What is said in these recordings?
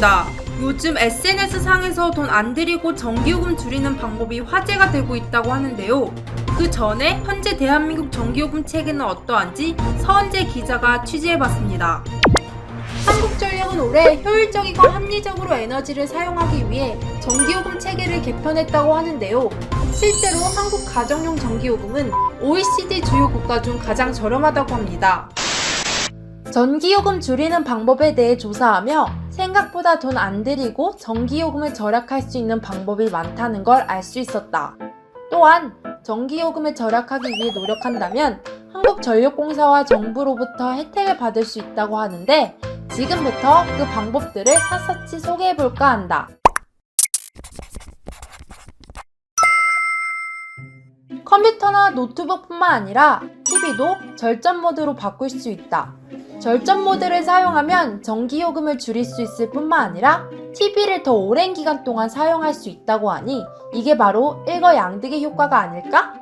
있습니다. 요즘 SNS 상에서 돈 안 들이고 전기요금 줄이는 방법이 화제가 되고 있다고 하는데요. 그 전에 현재 대한민국 전기요금 체계는 어떠한지 서은재 기자가 취재해봤습니다. 한국전력은 올해 효율적이고 합리적으로 에너지를 사용하기 위해 전기요금 체계를 개편했다고 하는데요. 실제로 한국 가정용 전기요금은 OECD 주요 국가 중 가장 저렴하다고 합니다. 전기요금 줄이는 방법에 대해 조사하며 생각보다 돈 안 들이고 전기요금을 절약할 수 있는 방법이 많다는 걸 알 수 있었다. 또한 전기요금을 절약하기 위해 노력한다면 한국전력공사와 정부로부터 혜택을 받을 수 있다고 하는데 지금부터 그 방법들을 샅샅이 소개해볼까 한다. 컴퓨터나 노트북뿐만 아니라 TV도 절전 모드로 바꿀 수 있다. 절전 모드를 사용하면 전기요금을 줄일 수 있을 뿐만 아니라 TV를 더 오랜 기간 동안 사용할 수 있다고 하니 이게 바로 일거양득의 효과가 아닐까?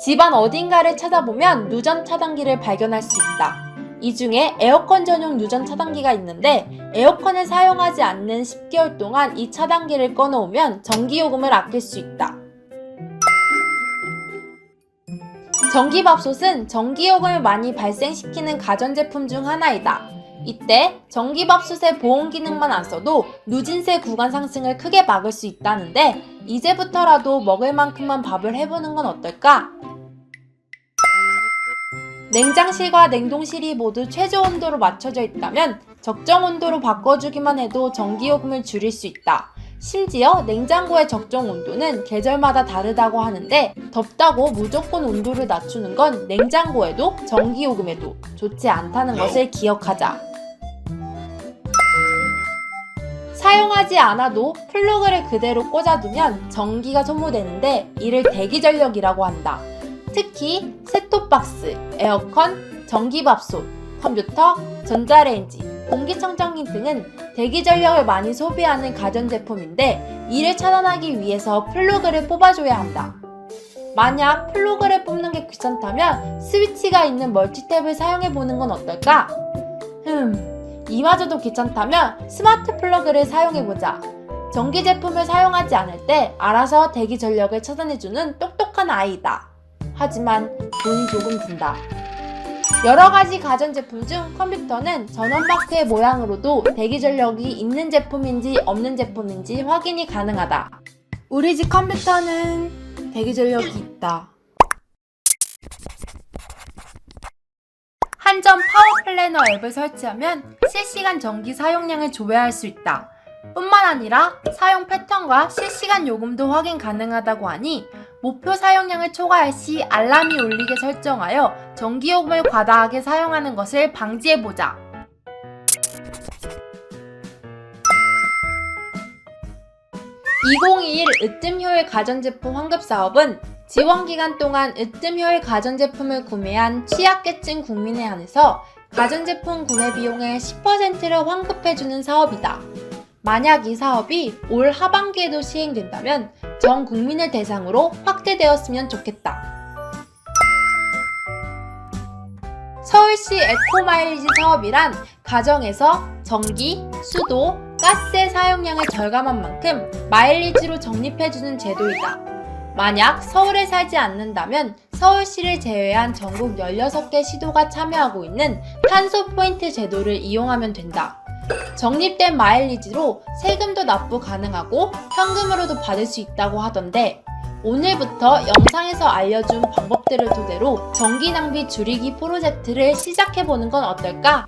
집안 어딘가를 찾아보면 누전 차단기를 발견할 수 있다. 이 중에 에어컨 전용 누전 차단기가 있는데 에어컨을 사용하지 않는 10개월 동안 이 차단기를 꺼놓으면 전기요금을 아낄 수 있다. 전기밥솥은 전기요금을 많이 발생시키는 가전제품 중 하나이다. 이때 전기밥솥의 보온 기능만 안 써도 누진세 구간 상승을 크게 막을 수 있다는데 이제부터라도 먹을 만큼만 밥을 해보는 건 어떨까? 냉장실과 냉동실이 모두 최저 온도로 맞춰져 있다면 적정 온도로 바꿔주기만 해도 전기요금을 줄일 수 있다. 심지어 냉장고의 적정 온도는 계절마다 다르다고 하는데 덥다고 무조건 온도를 낮추는 건 냉장고에도 전기요금에도 좋지 않다는 것을 기억하자. 사용하지 않아도 플러그를 그대로 꽂아두면 전기가 소모되는데 이를 대기전력이라고 한다. 특히 셋톱박스, 에어컨, 전기밥솥, 컴퓨터, 전자레인지, 공기청정기 등은 대기 전력을 많이 소비하는 가전제품인데 이를 차단하기 위해서 플러그를 뽑아줘야 한다. 만약 플러그를 뽑는 게 귀찮다면 스위치가 있는 멀티탭을 사용해 보는 건 어떨까? 흠, 이마저도 귀찮다면 스마트 플러그를 사용해 보자. 전기 제품을 사용하지 않을 때 알아서 대기 전력을 차단해주는 똑똑한 아이다. 하지만 돈이 조금 든다. 여러 가지 가전제품 중 컴퓨터는 전원마크의 모양으로도 대기 전력이 있는 제품인지 없는 제품인지 확인이 가능하다. 우리 집 컴퓨터는 대기 전력이 있다. 한전 파워 플래너 앱을 설치하면 실시간 전기 사용량을 조회할 수 있다. 뿐만 아니라 사용 패턴과 실시간 요금도 확인 가능하다고 하니 목표 사용량을 초과할 시 알람이 울리게 설정하여 전기요금을 과다하게 사용하는 것을 방지해보자. (2021) 으뜸효율 가전제품 환급 사업은 지원 기간 동안 으뜸효율 가전제품을 구매한 취약계층 국민에 한해서 가전제품 구매 비용의 10%를 환급해주는 사업이다. 만약 이 사업이 올 하반기에도 시행된다면 전 국민을 대상으로 확대되었으면 좋겠다. 서울시 에코마일리지 사업이란 가정에서 전기, 수도, 가스의 사용량을 절감한 만큼 마일리지로 적립해주는 제도이다. 만약 서울에 살지 않는다면 서울시를 제외한 전국 16개 시도가 참여하고 있는 탄소 포인트 제도를 이용하면 된다. 적립된 마일리지로 세금도 납부 가능하고 현금으로도 받을 수 있다고 하던데 오늘부터 영상에서 알려준 방법들을 토대로 전기 낭비 줄이기 프로젝트를 시작해보는 건 어떨까?